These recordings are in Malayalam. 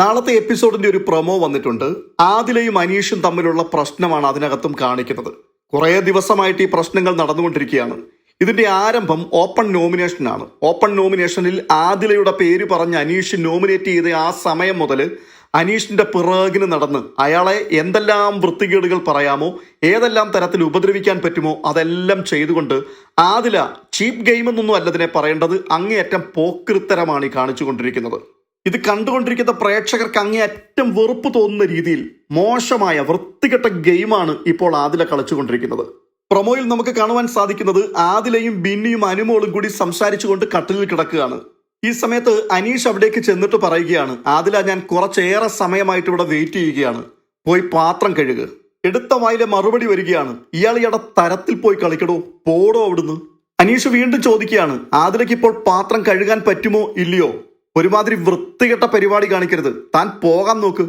നാളത്തെ എപ്പിസോഡിന്റെ ഒരു പ്രൊമോ വന്നിട്ടുണ്ട്. ആദിലയും അനീഷും തമ്മിലുള്ള പ്രശ്നമാണ് അതിനകത്തും കാണിക്കുന്നത്. കുറേ ദിവസമായിട്ട് ഈ പ്രശ്നങ്ങൾ നടന്നുകൊണ്ടിരിക്കുകയാണ്. ഇതിന്റെ ആരംഭം ഓപ്പൺ നോമിനേഷനാണ് ഓപ്പൺ നോമിനേഷനിൽ ആദിലയുടെ പേര് പറഞ്ഞ് അനീഷ് നോമിനേറ്റ് ചെയ്ത ആ സമയം മുതൽ അനീഷിന്റെ പിറകിന് നടന്ന് അയാളെ എന്തെല്ലാം വൃത്തികേടുകൾ പറയാമോ ഏതെല്ലാം തരത്തിൽ ഉപദ്രവിക്കാൻ പറ്റുമോ അതെല്ലാം ചെയ്തുകൊണ്ട് ആദില ചീപ്പ് ഗെയിമെന്നൊന്നും അല്ലതിനെ പറയേണ്ടത് അങ്ങേയറ്റം പോക്കൃത്തരമാണ് ഈ കാണിച്ചുകൊണ്ടിരിക്കുന്നത്. ഇത് കണ്ടുകൊണ്ടിരിക്കുന്ന പ്രേക്ഷകർക്ക് അങ്ങേയറ്റം വെറുപ്പ് തോന്നുന്ന രീതിയിൽ മോശമായ വൃത്തികെട്ട ഗെയിമാണ് ഇപ്പോൾ ആദില കളിച്ചുകൊണ്ടിരിക്കുന്നത്. പ്രൊമോയിൽ നമുക്ക് കാണുവാൻ സാധിക്കുന്നത് ആദിലയും ബിന്നിയും അനുമോളും കൂടി സംസാരിച്ചുകൊണ്ട് കട്ടിലിൽ കിടക്കുകയാണ്. ഈ സമയത്ത് അനീഷ് അവിടേക്ക് ചെന്നിട്ട് പറയുകയാണ് ആദില ഞാൻ കുറച്ചേറെ സമയമായിട്ട് ഇവിടെ വെയിറ്റ് ചെയ്യുകയാണ്. പോയി പാത്രം കഴുകുക എടുത്ത വായിലെ മറുപടി വരികയാണ് ഇയാൾ ഇയാളുടെ തരത്തിൽ പോയി കളിക്കടോ പോടോ അവിടുന്ന്. അനീഷ് വീണ്ടും ചോദിക്കുകയാണ് ആദിലയ്ക്ക് ഇപ്പോൾ പാത്രം കഴുകാൻ പറ്റുമോ ഇല്ലയോ? ഒരുമാതിരി വൃത്തികെട്ട പരിപാടി കാണിക്കരുത്. താൻ പോകാൻ നോക്ക്.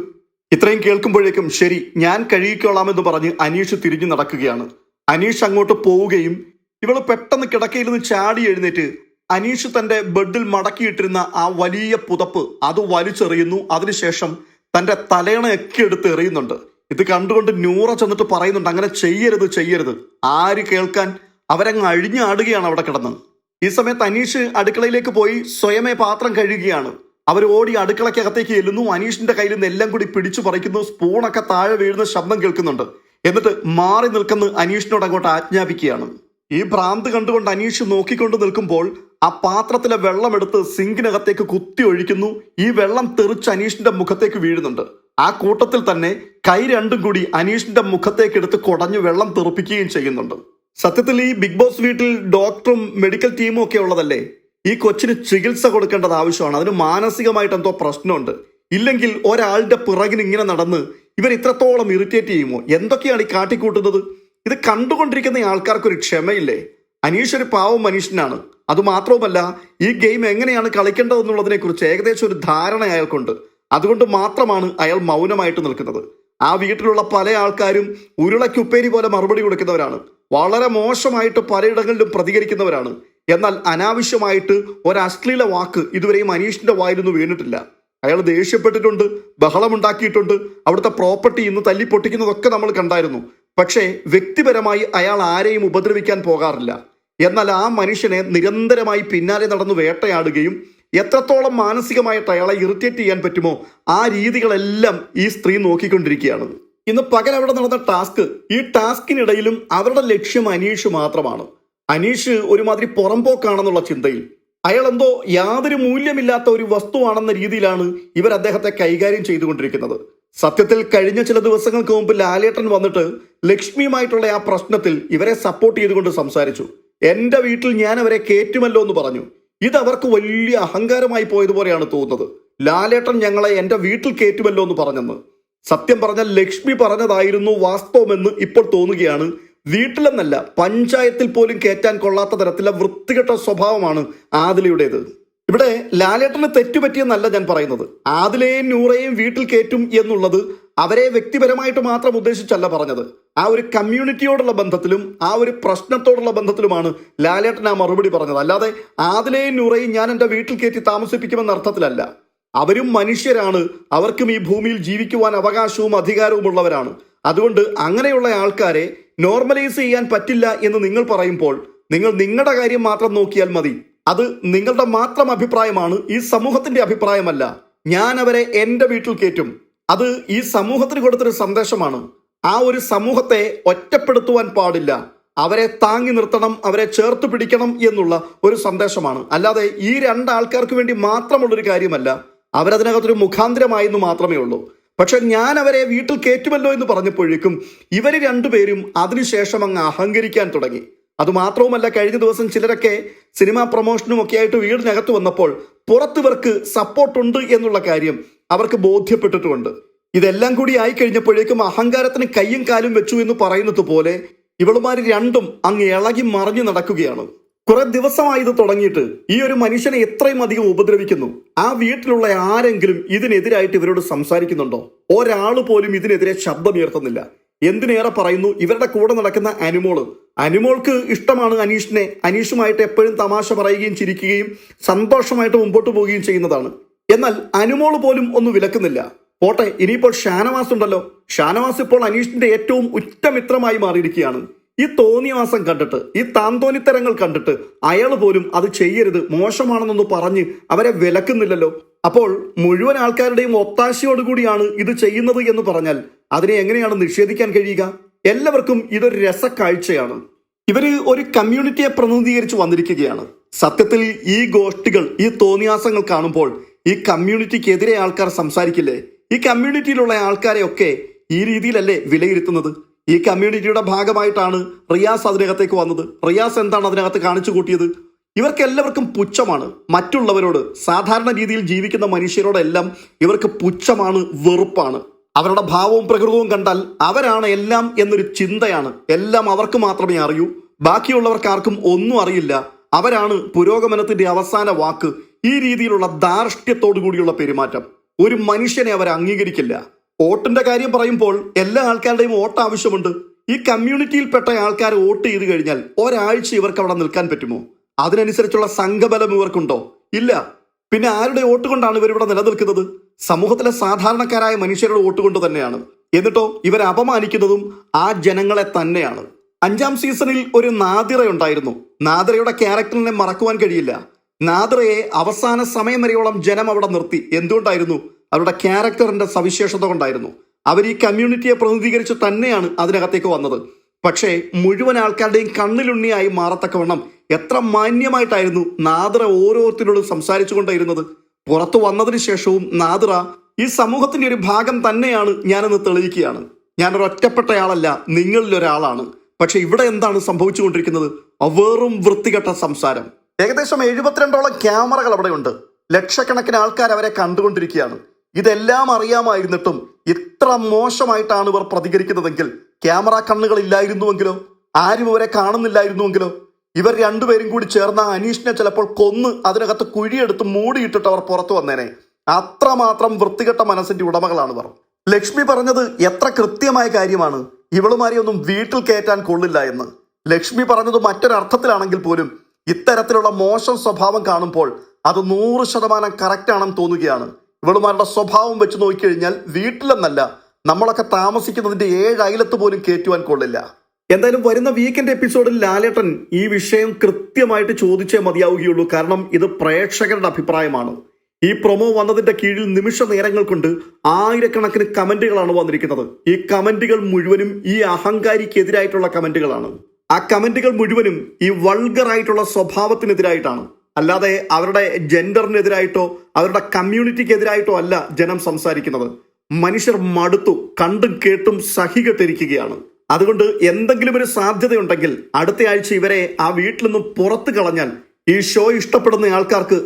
ഇത്രയും കേൾക്കുമ്പോഴേക്കും ശരി ഞാൻ കഴുകിക്കോളാമെന്ന് പറഞ്ഞ് അനീഷ് തിരിഞ്ഞു നടക്കുകയാണ്. അനീഷ് അങ്ങോട്ട് പോവുകയും ഇവൾ പെട്ടെന്ന് കിടക്കയിൽ നിന്ന് ചാടി എഴുന്നേറ്റ് അനീഷ് തന്റെ ബെഡിൽ മടക്കിയിട്ടിരുന്ന ആ വലിയ പുതപ്പ് അത് വലിച്ചെറിയുന്നു. അതിനുശേഷം തന്റെ തലയണയൊക്കെ എടുത്ത് എറിയുന്നുണ്ട്. ഇത് കണ്ടുകൊണ്ട് നൂറ ചെന്നിട്ട് പറയുന്നുണ്ട് അങ്ങനെ ചെയ്യരുത് ചെയ്യരുത്. ആര് കേൾക്കാൻ അവരങ്ങ് അഴിഞ്ഞാടുകയാണ് അവിടെ കിടന്ന്. ഈ സമയത്ത് അനീഷ് അടുക്കളയിലേക്ക് പോയി സ്വയമേ പാത്രം കഴുകുകയാണ് അവർ ഓടി അടുക്കളയ്ക്കകത്തേക്ക് എല്ലുന്നു അനീഷിന്റെ കയ്യിൽ നിന്ന് എല്ലാം കൂടി പിടിച്ചു പറിക്കുന്നു. സ്പൂണൊക്കെ താഴെ വീഴുന്ന ശബ്ദം കേൾക്കുന്നുണ്ട്. എന്നിട്ട് മാറി നിൽക്കുന്ന അനീഷിനോട് അങ്ങോട്ട് ആജ്ഞാപിക്കുകയാണ്. ഈ ഭ്രാന്ത് കണ്ടുകൊണ്ട് അനീഷ് നോക്കിക്കൊണ്ട് നിൽക്കുമ്പോൾ ആ പാത്രത്തിലെ വെള്ളമെടുത്ത് സിങ്കിനകത്തേക്ക് കുത്തി ഒഴിക്കുന്നു. ഈ വെള്ളം തെറിച്ച് അനീഷിന്റെ മുഖത്തേക്ക് വീഴുന്നുണ്ട്. ആ കൂട്ടത്തിൽ തന്നെ കൈ രണ്ടും കൂടി അനീഷിന്റെ മുഖത്തേക്ക് എടുത്ത് കുടഞ്ഞു വെള്ളം തെറിപ്പിക്കുകയും ചെയ്യുന്നുണ്ട്. സത്യത്തിൽ ഈ ബിഗ് ബോസ് വീട്ടിൽ ഡോക്ടറും മെഡിക്കൽ ടീമും ഒക്കെ ഉള്ളതല്ലേ? ഈ കൊച്ചിന് ചികിത്സ കൊടുക്കേണ്ടത് ആവശ്യമാണ്. അതിന് മാനസികമായിട്ട് എന്തോ പ്രശ്നമുണ്ട്. ഇല്ലെങ്കിൽ ഒരാളുടെ പിറകിന് ഇങ്ങനെ നടന്ന് ഇവർ ഇത്രത്തോളം ഇറിറ്റേറ്റ് ചെയ്യുമോ? എന്തൊക്കെയാണ് ഈ കാട്ടിക്കൂട്ടുന്നത്? ഇത് കണ്ടുകൊണ്ടിരിക്കുന്ന ആൾക്കാർക്കൊരു ക്ഷമയില്ലേ? അനീഷ് ഒരു പാവം മനുഷ്യനാണ്. അതുമാത്രവുമല്ല ഈ ഗെയിം എങ്ങനെയാണ് കളിക്കേണ്ടതെന്നുള്ളതിനെ കുറിച്ച് ഏകദേശം ഒരു ധാരണ അയാൾക്കുണ്ട്. അതുകൊണ്ട് മാത്രമാണ് അയാൾ മൗനമായിട്ട് നിൽക്കുന്നത്. ആ വീട്ടിലുള്ള പല ആൾക്കാരും ഉരുളയ്ക്കുപ്പേരി പോലെ മറുപടി കൊടുക്കുന്നവരാണ്. വളരെ മോശമായിട്ട് പലയിടങ്ങളിലും പ്രതികരിക്കുന്നവരാണ്. എന്നാൽ അനാവശ്യമായിട്ട് ഒരു വാക്ക് ഇതുവരെയും അനീഷിന്റെ വായിലൊന്നും വീണിട്ടില്ല. അയാൾ ദേഷ്യപ്പെട്ടിട്ടുണ്ട് ബഹളമുണ്ടാക്കിയിട്ടുണ്ട് അവിടുത്തെ പ്രോപ്പർട്ടി ഇന്ന് തല്ലി പൊട്ടിക്കുന്നതൊക്കെ നമ്മൾ കണ്ടായിരുന്നു. പക്ഷേ വ്യക്തിപരമായി അയാൾ ആരെയും ഉപദ്രവിക്കാൻ പോകാറില്ല. എന്നാൽ ആ മനുഷ്യനെ നിരന്തരമായി പിന്നാലെ നടന്ന് വേട്ടയാടുകയും എത്രത്തോളം മാനസികമായിട്ട് അയാളെ ഇറിറ്റേറ്റ് ചെയ്യാൻ പറ്റുമോ ആ രീതികളെല്ലാം ഈ സ്ത്രീ നോക്കിക്കൊണ്ടിരിക്കുകയാണ്. ഇന്ന് പകൽ അവിടെ നടന്ന ടാസ്ക് ഈ ടാസ്കിനിടയിലും അവരുടെ ലക്ഷ്യം അനീഷ് മാത്രമാണ്. അനീഷ് ഒരുമാതിരി പുറംപോക്കാണെന്നുള്ള ചിന്തയിൽ. അയാൾ എന്തോ യാതൊരു മൂല്യമില്ലാത്ത ഒരു വസ്തുവാണെന്ന രീതിയിലാണ് ഇവർ അദ്ദേഹത്തെ കൈകാര്യം ചെയ്തുകൊണ്ടിരിക്കുന്നത്. സത്യത്തിൽ കഴിഞ്ഞ ചില ദിവസങ്ങൾക്ക് മുമ്പ് ലാലേട്ടൻ വന്നിട്ട് ലക്ഷ്മിയുമായിട്ടുള്ള ആ പ്രശ്നത്തിൽ ഇവരെ സപ്പോർട്ട് ചെയ്തുകൊണ്ട് സംസാരിച്ചു. എന്റെ വീട്ടിൽ ഞാൻ അവരെ കയറ്റുമല്ലോ എന്ന് പറഞ്ഞു. ഇത് അവർക്ക് വലിയ അഹങ്കാരമായി പോയതുപോലെയാണ് തോന്നുന്നത്. ലാലേട്ടൻ ഞങ്ങളെ എന്റെ വീട്ടിൽ കയറ്റുമല്ലോ എന്ന് പറഞ്ഞെന്ന്. സത്യം പറഞ്ഞാൽ ലക്ഷ്മി പറഞ്ഞതായിരുന്നു വാസ്തവമെന്ന് ഇപ്പോൾ തോന്നുകയാണ്. വീട്ടിലെന്നല്ല പഞ്ചായത്തിൽ പോലും കയറ്റാൻ കൊള്ളാത്ത തരത്തിലെ വൃത്തികെട്ട സ്വഭാവമാണ് ആദിലയുടേത്. ഇവിടെ ലാലേട്ടന് തെറ്റുപറ്റിയെന്നല്ല ഞാൻ പറയുന്നത്. ആദിലയെയും നൂറയും വീട്ടിൽ കയറ്റും എന്നുള്ളത് അവരെ വ്യക്തിപരമായിട്ട് മാത്രം ഉദ്ദേശിച്ചല്ല പറഞ്ഞത്. ആ ഒരു കമ്മ്യൂണിറ്റിയോടുള്ള ബന്ധത്തിലും ആ ഒരു പ്രശ്നത്തോടുള്ള ബന്ധത്തിലുമാണ് ലാലേട്ടൻ ആ മറുപടി പറഞ്ഞത്. അല്ലാതെ ആദിലയും നൂറയും ഞാൻ എന്റെ വീട്ടിൽ കയറ്റി താമസിപ്പിക്കുമെന്ന അർത്ഥത്തിലല്ല. അവരും മനുഷ്യരാണ്. അവർക്കും ഈ ഭൂമിയിൽ ജീവിക്കുവാൻ അവകാശവും അധികാരവും ഉള്ളവരാണ് അതുകൊണ്ട് അങ്ങനെയുള്ള ആൾക്കാരെ നോർമലൈസ് ചെയ്യാൻ പറ്റില്ല എന്ന് നിങ്ങൾ പറയുമ്പോൾ നിങ്ങൾ നിങ്ങളുടെ കാര്യം മാത്രം നോക്കിയാൽ മതി. അത് നിങ്ങളുടെ മാത്രം അഭിപ്രായമാണ്. ഈ സമൂഹത്തിന്റെ അഭിപ്രായമല്ല. ഞാൻ അവരെ എന്റെ വീട്ടിൽ കയറ്റും. അത് ഈ സമൂഹത്തിന് കൊടുത്തൊരു സന്ദേശമാണ്. ആ ഒരു സമൂഹത്തെ ഒറ്റപ്പെടുത്തുവാൻ പാടില്ല. അവരെ താങ്ങി നിർത്തണം അവരെ ചേർത്ത് പിടിക്കണം എന്നുള്ള ഒരു സന്ദേശമാണ്. അല്ലാതെ ഈ രണ്ടാൾക്കാർക്ക് വേണ്ടി മാത്രമുള്ളൊരു കാര്യമല്ല. അവരതിനകത്തൊരു മുഖാന്തരമായെന്ന് മാത്രമേ ഉള്ളൂ. പക്ഷെ ഞാൻ അവരെ വീട്ടിൽ കയറ്റുമല്ലോ എന്ന് പറഞ്ഞപ്പോഴേക്കും ഇവർ രണ്ടുപേരും അതിനുശേഷം അങ്ങ് അഹങ്കരിക്കാൻ തുടങ്ങി. അതുമാത്രവുമല്ല കഴിഞ്ഞ ദിവസം ചിലരൊക്കെ സിനിമാ പ്രൊമോഷനും ഒക്കെ ആയിട്ട് വീടിനകത്ത് വന്നപ്പോൾ പുറത്തിവർക്ക് സപ്പോർട്ടുണ്ട് എന്നുള്ള കാര്യം അവർക്ക് ബോധ്യപ്പെട്ടിട്ടുമുണ്ട് ഇതെല്ലാം കൂടി ആയി കഴിഞ്ഞപ്പോഴേക്കും അഹങ്കാരത്തിന് കയ്യും കാലും വെച്ചു എന്ന് പറയുന്നത് പോലെ ഇവളുമാര് രണ്ടും അങ്ങ് ഇളകി മറിഞ്ഞു നടക്കുകയാണ്. കുറെ ദിവസമായി ഇത് തുടങ്ങിയിട്ട് ഈ ഒരു മനുഷ്യനെ എത്രയും അധികം ഉപദ്രവിക്കുന്നു. ആ വീട്ടിലുള്ള ആരെങ്കിലും ഇതിനെതിരായിട്ട് ഇവരോട് സംസാരിക്കുന്നുണ്ടോ? ഒരാൾ പോലും ഇതിനെതിരെ ശബ്ദമുയർത്തുന്നില്ല. എന്തിനേറെ പറയുന്നു? ഇവരുടെ കൂടെ നടക്കുന്ന അനിമോൾ. അനിമോൾക്ക് ഇഷ്ടമാണ് അനീഷിനെ. അനീഷുമായിട്ട് എപ്പോഴും തമാശ പറയുകയും ചിരിക്കുകയും സന്തോഷമായിട്ട് മുമ്പോട്ട് പോവുകയും ചെയ്യുന്നതാണ്. എന്നാൽ അനുമോൾ പോലും ഒന്നും വിലക്കുന്നില്ല. പോട്ടെ ഇനിയിപ്പോൾ ഷാനവാസ് ഉണ്ടല്ലോ. ഷാനവാസ് ഇപ്പോൾ അനീഷിന്റെ ഏറ്റവും ഉറ്റമിത്രമായി മാറിയിരിക്കുകയാണ്. ഈ തോന്നിയവാസം കണ്ടിട്ട് ഈ താന്തോന്നിത്തരങ്ങൾ കണ്ടിട്ട് അയാൾ പോലും അത് ചെയ്യരുത് മോശമാണെന്നൊന്ന് പറഞ്ഞ് അവരെ വിലക്കുന്നില്ലല്ലോ. അപ്പോൾ മുഴുവൻ ആൾക്കാരുടെയും ഒത്താശയോടുകൂടിയാണ് ഇത് ചെയ്യുന്നത് എന്ന് പറഞ്ഞാൽ അതിനെ എങ്ങനെയാണ് നിഷേധിക്കാൻ കഴിയുക? എല്ലാവർക്കും ഇതൊരു രസക്കാഴ്ചയാണ്. ഇവർ ഒരു കമ്മ്യൂണിറ്റിയെ പ്രതിനിധീകരിച്ച് വന്നിരിക്കുകയാണ്. സത്യത്തിൽ ഈ ഗോഷ്ഠികൾ ഈ തോന്നിയാസങ്ങൾ കാണുമ്പോൾ ഈ കമ്മ്യൂണിറ്റിക്കെതിരെ ആൾക്കാർ സംസാരിക്കില്ലേ? ഈ കമ്മ്യൂണിറ്റിയിലുള്ള ആൾക്കാരെയൊക്കെ ഈ രീതിയിലല്ലേ വിലയിരുത്തുന്നത്? ഈ കമ്മ്യൂണിറ്റിയുടെ ഭാഗമായിട്ടാണ് റിയാസ് അതിനകത്തേക്ക് വന്നത്. റിയാസ് എന്താണ് അതിനകത്ത് കാണിച്ചു കൂട്ടിയത്? ഇവർക്ക് എല്ലാവർക്കും പുച്ഛമാണ്. മറ്റുള്ളവരോട് സാധാരണ രീതിയിൽ ജീവിക്കുന്ന മനുഷ്യരോടെല്ലാം ഇവർക്ക് പുച്ഛമാണ് വെറുപ്പാണ്. അവരുടെ ഭാവവും പ്രകൃതവും കണ്ടാൽ അവരാണ് എല്ലാം എന്നൊരു ചിന്തയാണ്. എല്ലാം അവർക്ക് മാത്രമേ അറിയൂ. ബാക്കിയുള്ളവർക്ക് ആർക്കും ഒന്നും അറിയില്ല. അവരാണ് പുരോഗമനത്തിന്റെ അവസാന വാക്ക്. ഈ രീതിയിലുള്ള ധാർഷ്ട്യത്തോടു കൂടിയുള്ള പെരുമാറ്റം. ഒരു മനുഷ്യനെ അവർ അംഗീകരിക്കില്ല. വോട്ടിന്റെ കാര്യം പറയുമ്പോൾ എല്ലാ ആൾക്കാരുടെയും വോട്ട് ആവശ്യമുണ്ട്. ഈ കമ്മ്യൂണിറ്റിയിൽപ്പെട്ട ആൾക്കാർ വോട്ട് ചെയ്ത് കഴിഞ്ഞാൽ ഒരാഴ്ച ഇവർക്ക് അവിടെ നിൽക്കാൻ പറ്റുമോ? അതിനനുസരിച്ചുള്ള സംഘബലം ഇവർക്കുണ്ടോ? ഇല്ല. പിന്നെ ആരുടെ വോട്ട് കൊണ്ടാണ് ഇവർ ഇവിടെ നിലനിൽക്കുന്നത്? സമൂഹത്തിലെ സാധാരണക്കാരായ മനുഷ്യരുടെ വോട്ട് കൊണ്ട് തന്നെയാണ്. എന്നിട്ടോ ഇവരെ അപമാനിക്കുന്നതും ആ ജനങ്ങളെ തന്നെയാണ്. അഞ്ചാം സീസണിൽ ഒരു നാദിറ ഉണ്ടായിരുന്നു. നാദിറയുടെ ക്യാരക്ടറിനെ മറക്കുവാൻ കഴിയില്ല. നാദിറയെ അവസാന സമയം വരെയോളം ജനം അവിടെ നിർത്തി. എന്തുകൊണ്ടായിരുന്നു? അവരുടെ ക്യാരക്ടറിന്റെ സവിശേഷത കൊണ്ടായിരുന്നു. അവർ ഈ കമ്മ്യൂണിറ്റിയെ പ്രതിനിധീകരിച്ച് തന്നെയാണ് അതിനകത്തേക്ക് വന്നത്. പക്ഷേ മുഴുവൻ ആൾക്കാരുടെയും കണ്ണിലുണ്ണിയായി മാറത്തക്കവണ്ണം എത്ര മാന്യമായിട്ടായിരുന്നു നാദ്ര ഓരോരുത്തരോടും സംസാരിച്ചു കൊണ്ടിരുന്നത് പുറത്തു വന്നതിന് ശേഷവും നാദ്ര ഈ സമൂഹത്തിന്റെ ഒരു ഭാഗം തന്നെയാണ് ഞാനെന്ന് തെളിയിക്കുകയാണ്. ഞാനൊരു ഒറ്റപ്പെട്ടയാളല്ല നിങ്ങളിൽ ഒരാളാണ് പക്ഷെ ഇവിടെ എന്താണ് സംഭവിച്ചുകൊണ്ടിരിക്കുന്നത്? വെറും വൃത്തികെട്ട സംസാരം. ഏകദേശം എഴുപത്തിരണ്ടോളം ക്യാമറകൾ അവിടെയുണ്ട്. ലക്ഷക്കണക്കിന് ആൾക്കാർ അവരെ കണ്ടുകൊണ്ടിരിക്കുകയാണ്. ഇതെല്ലാം അറിയാമായിരുന്നിട്ടും ഇത്ര മോശമായിട്ടാണ് ഇവർ പ്രതികരിക്കുന്നതെങ്കിൽ ക്യാമറ കണ്ണുകൾ ഇല്ലായിരുന്നുവെങ്കിലോ ആരും ഇവരെ കാണുന്നില്ലായിരുന്നുവെങ്കിലോ ഇവർ രണ്ടുപേരും കൂടി ചേർന്ന അനീഷിനെ ചിലപ്പോൾ കൊന്ന് അതിനകത്ത് കുഴിയെടുത്ത് മൂടിയിട്ടിട്ട് അവർ പുറത്തു വന്നേനെ. അത്രമാത്രം വൃത്തികെട്ട മനസ്സിന്റെ ഉടമകളാണ് ഇവർ ലക്ഷ്മി പറഞ്ഞത് എത്ര കൃത്യമായ കാര്യമാണ്. ഇവളുമാരി ഒന്നും വീട്ടിൽ കയറ്റാൻ കൊള്ളില്ല എന്ന്. ലക്ഷ്മി പറഞ്ഞത് മറ്റൊരർത്ഥത്തിലാണെങ്കിൽ പോലും ഇത്തരത്തിലുള്ള മോശം സ്വഭാവം കാണുമ്പോൾ അത് നൂറ് ശതമാനം കറക്റ്റ് ആണെന്ന് തോന്നുകയാണ്. ഇവളുമാരുടെ സ്വഭാവം വെച്ച് നോക്കിക്കഴിഞ്ഞാൽ വീട്ടിലെന്നല്ല നമ്മളൊക്കെ താമസിക്കുന്നതിന്റെ ഏഴ് അയലത്ത് പോലും കയറ്റുവാൻ കൊള്ളില്ല. എന്തായാലും വരുന്ന വീക്കെൻഡ് എപ്പിസോഡിൽ ലാലേട്ടൻ ഈ വിഷയം കൃത്യമായിട്ട് ചോദിച്ചേ മതിയാവുകയുള്ളൂ. കാരണം ഇത് പ്രേക്ഷകരുടെ അഭിപ്രായമാണ്. ഈ പ്രൊമോ വന്നതിന്റെ കീഴിൽ നിമിഷ നേരങ്ങൾ കൊണ്ട് ആയിരക്കണക്കിന് കമന്റുകളാണ് വന്നിരിക്കുന്നത്. ഈ കമന്റുകൾ മുഴുവനും ഈ അഹങ്കാരിക്കെതിരായിട്ടുള്ള കമന്റുകളാണ്. ആ കമന്റുകൾ മുഴുവനും ഈ വൾഗറായിട്ടുള്ള സ്വഭാവത്തിനെതിരായിട്ടാണ്. അല്ലാതെ അവരുടെ ജെൻഡറിനെതിരായിട്ടോ അവരുടെ കമ്മ്യൂണിറ്റിക്കെതിരായിട്ടോ അല്ല ജനം സംസാരിക്കുന്നത്. മനുഷ്യർ മടുത്തു കണ്ടും കേട്ടും സഹികെട്ടിരിക്കുകയാണ്. അതുകൊണ്ട് എന്തെങ്കിലും ഒരു സാധ്യതയുണ്ടെങ്കിൽ അടുത്ത ആഴ്ച ഇവരെ ആ വീട്ടിൽ നിന്നും പുറത്തു കളഞ്ഞാൽ ഈ ഷോ ഇഷ്ടപ്പെടുന്ന ആൾക്കാർക്ക്